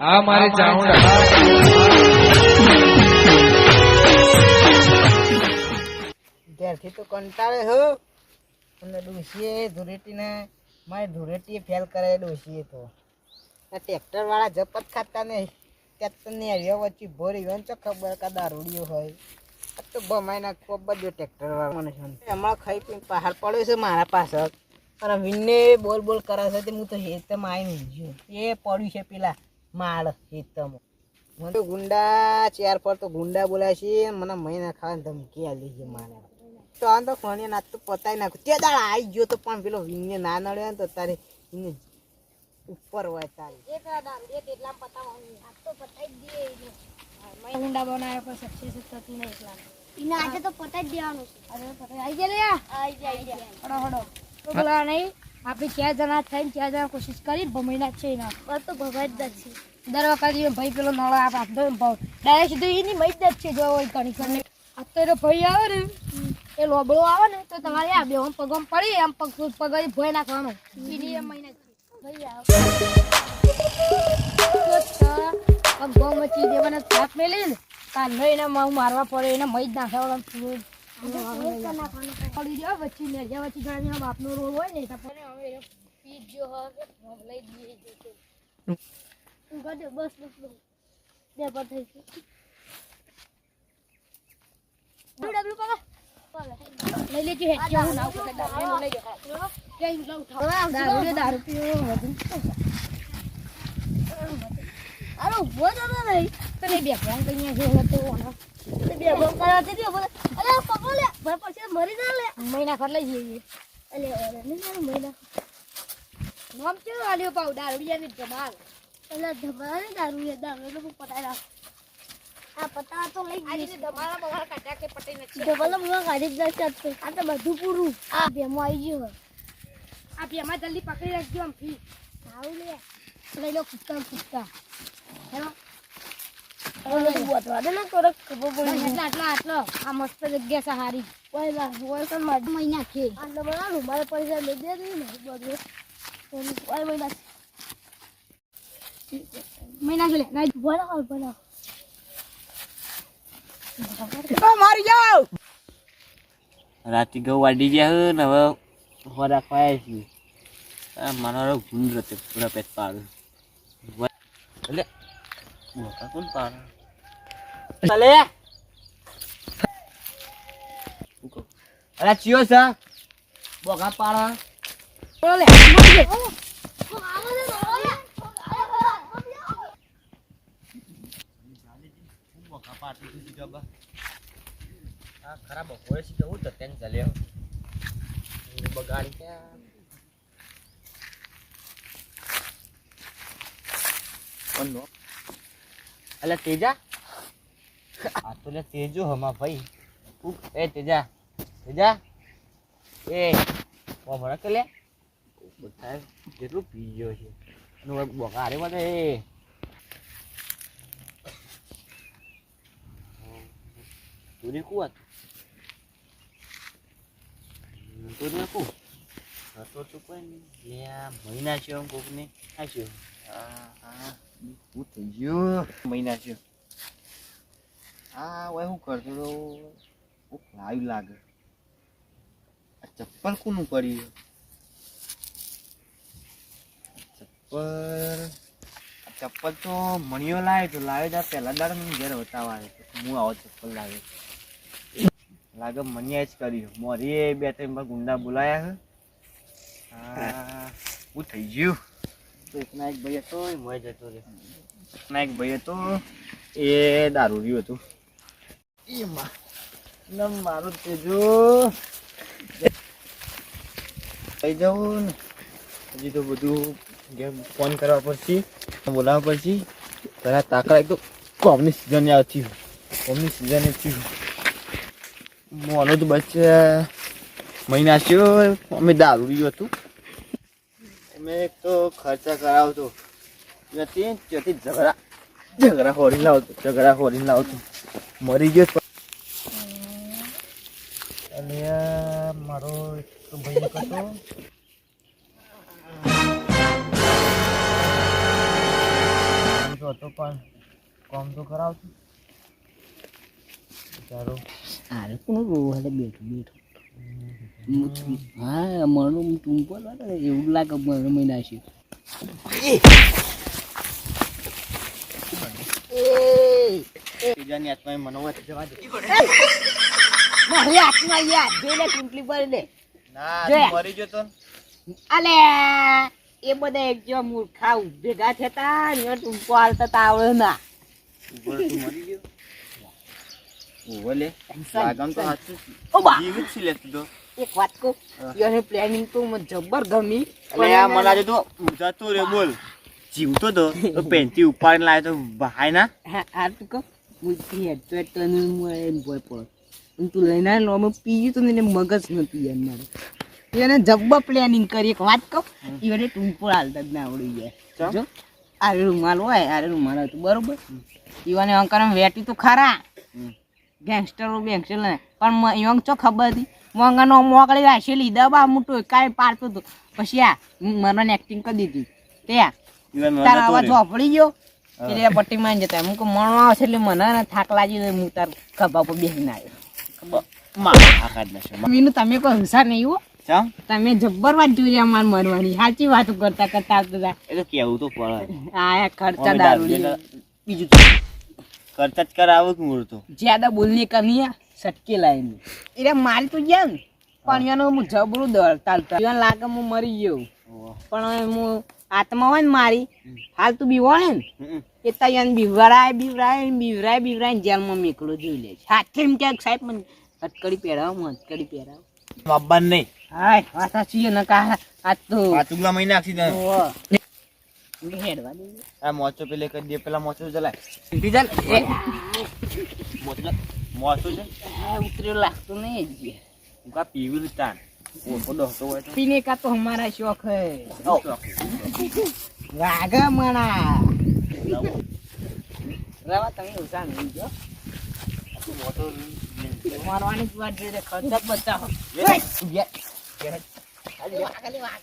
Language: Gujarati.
આ મારે ચાઉંડા ત્યારથી તો કંટાળે હો. અને ડોશીએ ધૂળેટીને મારી ધૂળેટીએ ફેલ કરે ડોશીએ તો. આ ટ્રેક્ટર વાળા જપત ખાતા નહીં. ત્યાં તો નેરિયો વચ્ચે ભોરી હોય ને તો ખબર કા દારૂડિયો હોય. આ તો ભમાઈ નાખવો બધું ટ્રેક્ટર વાળા મને. હમણાં ખાઈ પીને પહાડ પડ્યો છે મારા પાછળ. અને વિનને બોલ બોલ કરે છે તે હું તો હેતમાં આવીને ગયો એ પડ્યું છે પેલા. માળ હેતમાં. મને તો ગુંડા ચેર પર તો ગુંડા બોલાય છે મને મહિના ખાવાની ધમકી આલી છે મારે. તો આ તો ફણી ના તો પતાઈ નાખું. તે દાળ આવી ગયો તો પણ પેલો વિંગે ના નડ્યો ને તો તારે એને ઉપર હોય તારી. ગુંડા બનાવ્યા પણ સક્સેસ થતી નહીં એટલા. એને આજે તો પતાઈ દેવાનું છે. આજે પતાવી- જાય આઈ જાય હડો હડો બોલા નહીં. આપણે ચાર જણા થઈને ચાર જણા કોશિશ કરી ભમીના છે એના. પર તો ભગવાન જ છે દર વખત ભાઈ પેલો નળો આપ આપતો ભાવ. ડાયરેક્ટ સીધું એની મઈ જ છે જો હોય ઘણી ઘણી આ તો ભાઈ આવે ને એ લોબળો આવે ને તો તમારે આ બે પગમ પડી આમ પગ પગ ભોય નાખવાનો. એની એ મહિના ભાઈ આવે. પગ મચી દેવાના થાપ મેલી ને. નહીં એને મારવા પડે એને મઈ જ નાખવા લઈ લેજો હેડ. જેવું ના લઈ જાઓ. જઈ લઉં દારૂ દારૂ. પીવો વધુ અરે ઊભો તો તો નહીં. તને બે ફોન કઈ જો હતો બે ફોન કરાવતી હતી ભાઈ પછી મરી ના લે. મહિના ખર લઈ જઈએ. અલે મહિના નામ છે આલ્યો પાઉ દારૂ ની જમાલ. અલે ધમારા ને દારૂ લે દારૂ તો પતાઈ રાખ આ પતા તો લઈ ગઈ તમારા બગાડ કાઢ્યા કે પટી નથી ધમાલા મુવા કાઢી જ નથી આ તો બધું પૂરું. આ ભેમો આવી ગયો આ બેમાં જલ્દી પકડી રાખજો આમ ફી આવું લે. લઈ લો કુસ્તા કુસ્તા હેલો. રાતે ગૌ વાડી ગયા ને હવે રાખવા આવ્યા છીએ મારો ભૂંડ રતે પૂરા પેટ પાડું. એટલે છે બોગા પાડા બોલે બોગા પાડતી હતી જબા આ ખરાબ બપોરે છે કેવું તો તેમ ચાલ્યો બગાડી ક્યાં કોનો અલે તેજા. આ તો લે તેજો હમા ભાઈ. એ તેજા. તેજા. એ ઓ ભરા કે લે. બધા જેટલું પી ગયો છે. અને બગાડે મને એ તુરી કુવા તુરી કુ? તો તો કોઈ મહિના છે આમ કોકને. આ છે. આ હું થઈ ગયો મહિના છે આ ઓય હું કરતો તો કોક લાવ્યું લાગે આ ચપ્પલ કોનું કર્યું ચપ્પલ ચપ્પલ તો મણિયો લાવ્યો તો લાવ્યો તા પહેલા દાડ મને ઘેર બતાવવા આવ્યો હું આવો ચપ્પલ લાવ્યો લાગે મણિયા જ કર્યું મોરી બે ત્રણ ગુંડા બોલાયા છે હું થઈ ગયું એકના એક ભાઈ હતો એ મોય જતો રહ્યો. એકના એક ભાઈ હતો એ દારૂ રહ્યું હતું. એમાં મારું તેજો થઈ જવું ને. હજી તો બધું ગેમ ફોન કરવા પડશે બોલાવવા પડશે. પહેલાં તાકડા એક તો કોમની સિઝન આવતી કોમની સિઝન થયું મોનો તો બસ મહિના થયો અમે દારૂ રહ્યું હતું. અમે એક તો ખર્ચા કરાવતો. ત્યાંથી ત્યાંથી ઝઘડા ઝઘડા હોરી લાવતો ઝઘડા હોરી લાવતો. મરી ગયો અને મારો ભાઈ હતો. હતો પણ કામ તો કરાવતો. ચાલો. અરે કોણ બેઠું બેઠું. હા મારું ટૂંકો લાગે ને એવું લાગે મારું મહિના છે. બીજાની આત્માએ મનોવત જવા દે. મારી આત્મા યાર જોઈ લે ચૂંટલી પર લે ના મરી ગયો તો? અલે એ બધા એક જો મૂર્ખા ભેગા થતા ને ટૂંકો હાલતા આવડે ના. મરી ગયો? ઊભો લે લાગમ તો સાચું છે. ઓ બા જીવિત છે લે તો એક વાત કહું યાર પ્લાનિંગ તો મને જબ્બર ગમી. અલે આ મને આજે તો જતો રે બોલ. જીવતો તો તો પેન્ટી ઉપાડીને લાવ્યો તો ભાઈ ના. આ તું કહું. હું હેડ તો એટલે મળે ભોય પડો. તું લઈને આવેલો અમે પીયું તો એને મગજ નતું યાર મારે. એને જબ્બર પ્લાનિંગ કરી એક વાત કહું. એને ટૂંકો હાલતા જ ના આવડી જાય. ચમ? જો. આરે રૂમાલ હોય આરે રૂમાલ હતું બરોબર. ઈવાને અંકર વેટી તો ખરા. ગેંગસ્ટરો બેંગસ્ટર પણ ઈવંગ ચો ખબર હતી? મંગાનો મોકળી રાખેલી દબા મોટો કાઈ પાડતો હતો પછી આ મને એક્ટિંગ કરી દીધી. તે આ તારા અવાજ. વાપરી ગયો? એટલે પટ્ટી માં જતા. હું મણો આવશે એટલે મને થાક લાગી હું તાર ખભા પર બેસીને આવ્યો. મારો મીનુ તમે કોઈ હુસા નહીં હો. તમે જબ્બર વાત જોઈ અમાર મરવાની. સાચી વાતો કરતા કરતા આવતા કેવું તો પડે. આયા ખર્ચા દારૂ બીજું કરતા જ કર આવું મૂળ તો. જ્યાદા બોલની આ સટકે લાઈને. એટલે મારી તો ગયા ને પણ એનો હું જબરું દળતા એને લાગે હું મરી ગયો. પણ હું આત્મા હોય ને મારી હાલ તું હોય ને. એ તૈયાર બીવરાય બીવરાય બીવરાય બીવરાય જેલમાં મેકલો જોઈ લે હાથે એમ ક્યાંક સાહેબ મને હટકડી પહેરાવો હું હથકડી પહેરાવો. બાબા નહીં હાય વાત સાચી છે ને કા આ તો પાતુગલા મહિને આખી આ મોચો પેલે કરી દે પેલા મોચો ચલાય ડીઝલ એ. મોચો મોચો છે? આ ઉતર્યો લાગતો નહીં. હું કા પીવી લતાન ઓપો દોહતો હોય તો. પીને કા તો હમારા શોખ હે. વાગા મણા. રવા તમે ઉસા નહીં મોટો મારવાની જ વાત છે ખર્ચ બતાવો વાગલે વાગ